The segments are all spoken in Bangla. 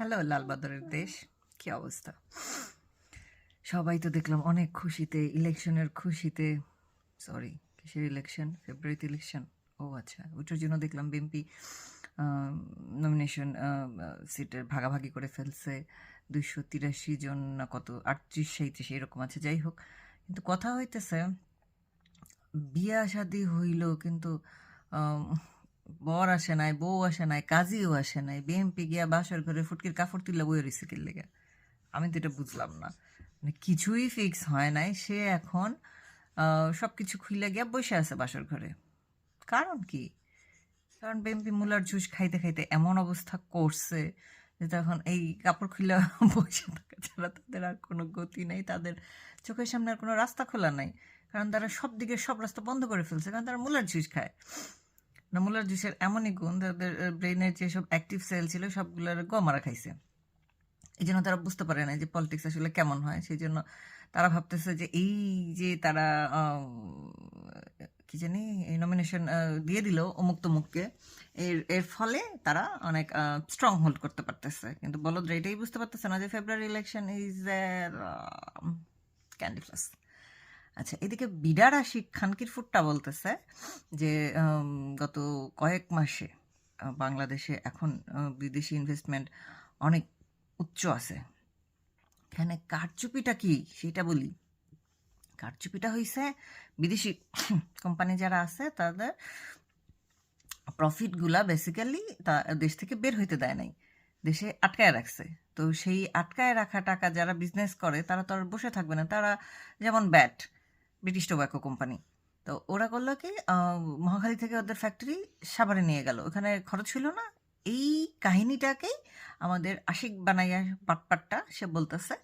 হ্যালো লালবাদরের দেশ। কি অবস্থা? সবাই তো দেখলাম অনেক খুশিতে, ইলেকশনের খুশিতে। সরি কিসের ইলেকশন ফেব্রুয়ারিতে ইলেকশন ও আচ্ছা ওইটার জন্য দেখলাম বিএমপি নমিনেশন সিটের ভাগাভাগি করে ফেলছে। দুইশো তিরাশি জন না কত, আটত্রিশ সাঁত্রিশ এরকম আছে, যাই হোক। কিন্তু কথা হইতেছে, বিয়া শাদি হইল, কিন্তু বর আসে নাই, বউ আসে নাই, কাজীও আসে নাই বিএমপি গিয়া বাসার ঘরে ফুটকির কাপড় তুললে বই রয়েছে লেগে? আমি তো এটা বুঝলাম না। মানে কিছুই ফিক্স হয় নাই, সে এখন সব কিছু খুলে গিয়া বসে আছে বাসার ঘরে। কারণ কি? কারণ বিএমপি মূলার জুস খাইতে খাইতে এমন অবস্থা করছে যে তখন এই কাপড় খুলে বসে থাকা ছাড়া তাদের আর কোনো গতি নেই, তাদের চোখের সামনে আর কোনো রাস্তা খোলা নাই। কারণ তারা সব দিকে সব রাস্তা বন্ধ করে ফেলছে, কারণ তারা মূলার জুস খায়। না মুলার জুসের এমনই গুণ, তাদের ব্রেনের যেসব অ্যাক্টিভ সেল ছিল, সবগুলোর গমারা খাইছে। এই জন্য তারা বুঝতে পারে না যে পলিটিক্স আসলে কেমন হয়। সেই জন্য তারা ভাবতেছে যে এই যে তারা কি জানি নমিনেশন দিয়ে দিল অমুক তমুককে, এর এর ফলে তারা অনেক স্ট্রং হোল্ড করতে পারতেছে। কিন্তু বলদ এটাই বুঝতে পারতেছে না যে February election is candy plus আচ্ছা এদিকে বিডার আশিক খানকির ফুটটা বলতেছে যে গত কয়েক মাসে বাংলাদেশে এখন বিদেশি ইনভেস্টমেন্ট অনেক উচ্চ আছে। এখানে কারচুপিটা কি সেটা বলি। কারচুপিটা হইছে বিদেশি কোম্পানি যারা আছে, তাদের প্রফিটগুলা বেসিক্যালি তা দেশ থেকে বের হইতে দেয় নাই। দেশে আটকায় রাখছে। তো সেই আটকায় রাখা টাকা যারা বিজনেস করে, তারা তো আর বসে থাকবে না। তারা যেমন ব্যাট ব্রিটিশ টোব্যাকো কোম্পানি। তো ওরা করল কি মহাখালী থেকে ওদের ফ্যাক্টরি সাভারে নিয়ে গেল। ওখানে খরচ ছিল না। এই কাহিনীটাকেই আমাদের আশিক বানাইয়া পাটপাটটা সে বলতেছে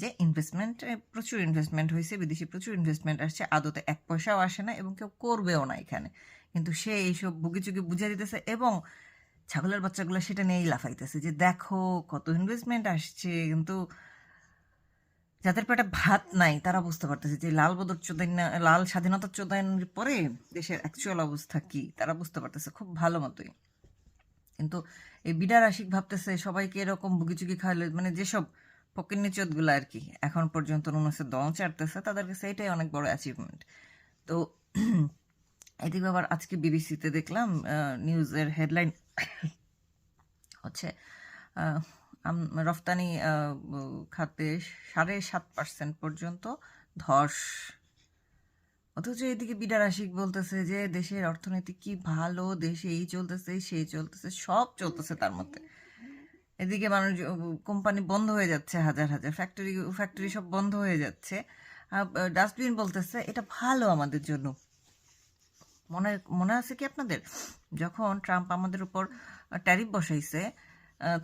যে, ইনভেস্টমেন্ট প্রচুর ইনভেস্টমেন্ট হয়েছে বিদেশি প্রচুর ইনভেস্টমেন্ট আসছে, আদতে এক পয়সাও আসে না এবং কেউ করবেও না এখানে। কিন্তু সে এইসব বুকিচুকি বুঝিয়ে দিতেছে এবং ছাগলের বাচ্চাগুলো সেটা নিয়েই লাফাইতেছে যে, দেখো কত ইনভেস্টমেন্ট আসছে। কিন্তু যাদের পেটে ভাত নাই, তারা বুঝতে পারতেছে যে লাল বদর চোদাইন লাল স্বাধীনতার চোদাইনের পরে দেশের অ্যাকচুয়াল অবস্থা কি, তারা বুঝতে পারতেছে খুব ভালো মতোই। কিন্তু এই বিডার আশিক ভাবতেছে সবাইকে এরকম বুগিচুকি খাওয়ালে মানে যেসব ফকির নিচতগুলো আর কি, এখন পর্যন্ত নুনসে দম চাটতেছে, তাদের কাছে এটাই অনেক বড় অ্যাচিভমেন্ট তো এদিকে আবার আজকে বিবিসিতে দেখলাম নিউজের হেডলাইন হচ্ছে রফতানি খাতে সাড়ে সাত পার্সেন্ট পর্যন্ত ধস। অথচ এদিকে বিডার আশিক বলতেছে যে, দেশের অর্থনীতি কি ভালো, দেশে এই চলতেছে, সেই চলতেছে, সব চলতেছে তার মধ্যে। এদিকে মানুষ কোম্পানি বন্ধ হয়ে যাচ্ছে হাজার হাজার, ফ্যাক্টরি ফ্যাক্টরি সব বন্ধ হয়ে যাচ্ছে। ডাস্টবিন বলতেছে, এটা ভালো আমাদের জন্য। মনে মনে আছে কি আপনাদের? যখন ট্রাম্প আমাদের উপর ট্যারিফ বসাইছে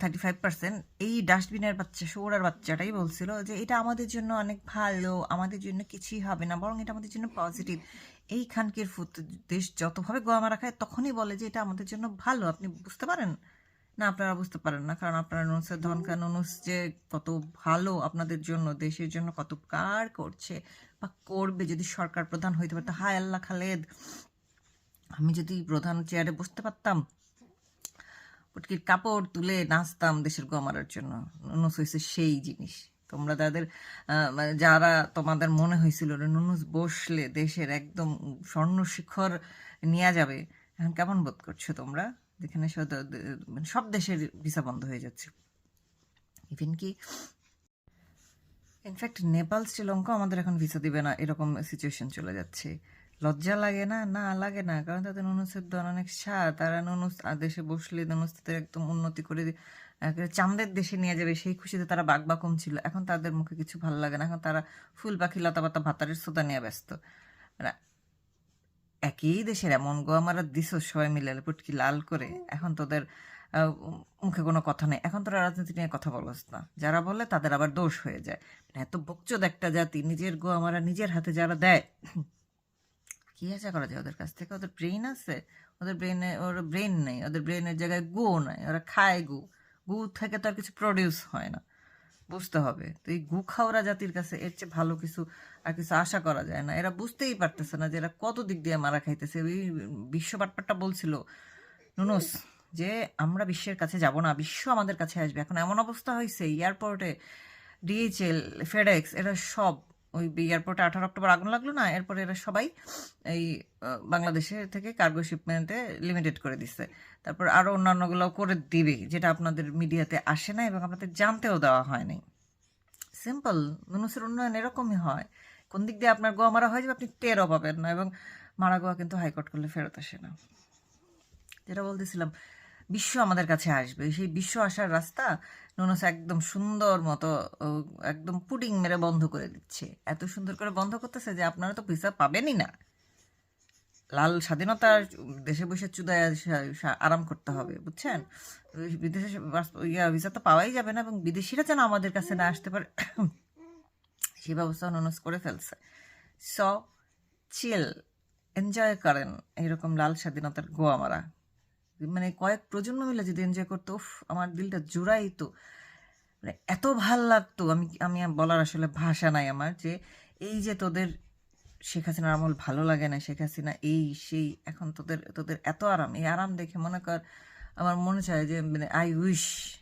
থার্টি ফাইভ পার্সেন্ট এই ডাস্টবিনের বাচ্চা, সৌরার বাচ্চাটাই বলছিল যে, এটা আমাদের জন্য অনেক ভালো, আমাদের জন্য কিছুই হবে না, বরং এটা আমাদের জন্য পজিটিভ এই খানকির ফুট দেশ যতভাবে গোয়া মারা খায়, তখনই বলে যে, এটা আমাদের জন্য ভালো। আপনি বুঝতে পারেন? না, আপনারা বুঝতে পারেন না, কারণ আপনারা নুনুসের ধনকা নুনুস যে, কত ভালো আপনাদের জন্য, দেশের জন্য কত কার করছে বা করবে, যদি সরকার প্রধান হইতে পারতো। হায় আল্লাহ খালেদ, আমি যদি প্রধান চেয়ারে বসতে পারতাম পুটকির কাপড় তুলে নাচতাম দেশের গমারার জন্য। নুনুস হয়েছে সেই জিনিস। তোমরা তাদের মানে যারা তোমাদের মনে হয়েছিল নুনুস বসলে দেশের একদম স্বর্ণ শিখর নেওয়া যাবে, এখন কেমন বোধ করছ তোমরা? যেখানে সদ- মানে সব দেশের ভিসা বন্ধ হয়ে যাচ্ছে। ইভেন কি ইনফ্যাক্ট নেপাল, শ্রীলঙ্কা আমাদের এখন ভিসা দিবে না, এরকম সিচুয়েশন চলে যাচ্ছে। লজ্জা লাগে না? না, লাগে না। কারণ তাদের দল অনেক সার। তারা নুনুস দেশে বসলে নুনুস্তাদের একদম উন্নতি করে চাঁদের দেশে নিয়ে যাবে। সেই খুশিতে তারা বাগবাকম ছিল। এখন তাদের মুখে কিছু ভালো লাগে না। এখন তারা ফুল পাখি লতা পাতা ভাতারের সোদা নিয়ে ব্যস্ত। মানে একই দেশের এমন গো আমার দিস সবাই মিলে পুটকি লাল করে। এখন তোদের মুখে কোনো কথা নেই। এখন তোরা রাজনীতি নিয়ে কথা বলস না। যারা বলে তাদের আবার দোষ হয়ে যায়। মানে এত বকচোদ একটা জাতি। নিজের গো আমারা নিজের হাতে যারা দেয় কি আশা করা যায়। ওদের কাছ থেকে ওদের ব্রেইন আছে, ওদের ব্রেনে ওর ব্রেন নেই, ওদের ব্রেনের জায়গায় গো নাই, ওরা খায় গু। গু থেকে তো আর কিছু প্রডিউস হয় না, বুঝতে হবে। তো এই গু খাওয়ারা জাতির কাছে এর চেয়ে ভালো কিছু আর কিছু আশা করা যায় না। এরা বুঝতেই পারতেছে না যে এরা কত দিক দিয়ে মারা খাইতেছে। ওই বিশ্ব বাটপাটটা বলছিল নুনুস যে, আমরা বিশ্বের কাছে যাব না, বিশ্ব আমাদের কাছে আসবে। এখন এমন অবস্থা হয়েছে এয়ারপোর্টে, ডিএইচএল, ফেডেক্স, এরা সব ওই এয়ারপোর্টে আঠারো অক্টোবর আগুন লাগল না এরপরে এরা সবাই এই আহ, বাংলাদেশের থেকে কার্গো শিপমেন্টে লিমিটেড করে দিচ্ছে তারপর আরও অন্যান্যগুলো করে দিবে যেটা আপনাদের মিডিয়াতে আসে না এবং আপনাদের জানতেও দেওয়া হয়নি সিম্পল মানুষের উন্নয়ন এরকমই হয়। কোন দিক দিয়ে আপনার গোয়া মারা হয় যাবে আপনি টেরও পাবেন না এবং মারা গোয়া কিন্তু হাইকোর্ট করলে ফেরত আসে না। যেটা বলতেছিলাম বিশ্ব আমাদের কাছে আসবে। সেই বিশ্ব আসার রাস্তা নুনস একদম সুন্দর মতো একদম পুডিং মেরে বন্ধ করে দিচ্ছে। এত সুন্দর করে বন্ধ করতেছে যে আপনারা তো ভিসা পাবেনই না। লাল স্বাধীনতা দেশে বসে চুদায় সা- সা- আরাম করতে হবে, বুঝছেন? বিদেশে ইয়া ভিসা তো পাওয়াই যাবে না এবং বিদেশিরা যেন আমাদের কাছে না আসতে পারে। সেই ব্যবস্থা অনুনোস করে ফেলছে। স চিল এনজয় করেন এইরকম লাল স্বাধীনতার গোয়া মারা মানে কয়েক প্রজন্ম মিলে যদি এনজয় করতো আমার দিলটা জুড়াই তো। মানে এত ভালো লাগতো। আমি আমি বলার আসলে ভাষা নাই আমার যে, এই যে তোদের শেখ হাসিনার আমল ভালো লাগে না, শেখ হাসিনা এই, সেই, এখন তোদের তোদের এত আরাম। এই আরাম দেখে মনে কর, আমার মনে চায় যে মানে আই উইশ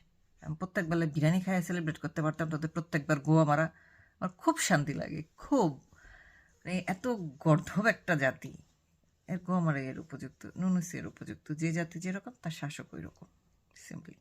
প্রত্যেক বেলা বিরিয়ানি খাইয়ে সেলিব্রেট করতে পারতাম, তোদের প্রত্যেকবার গোয়া মারা। আমার খুব শান্তি লাগে, খুব। মানে এত গর্ধব একটা জাতি। এর এর উপযুক্ত নুনুসি এর উপযুক্ত যে জাতি যেরকম তার শাসক ওই রকম সিম্পলি।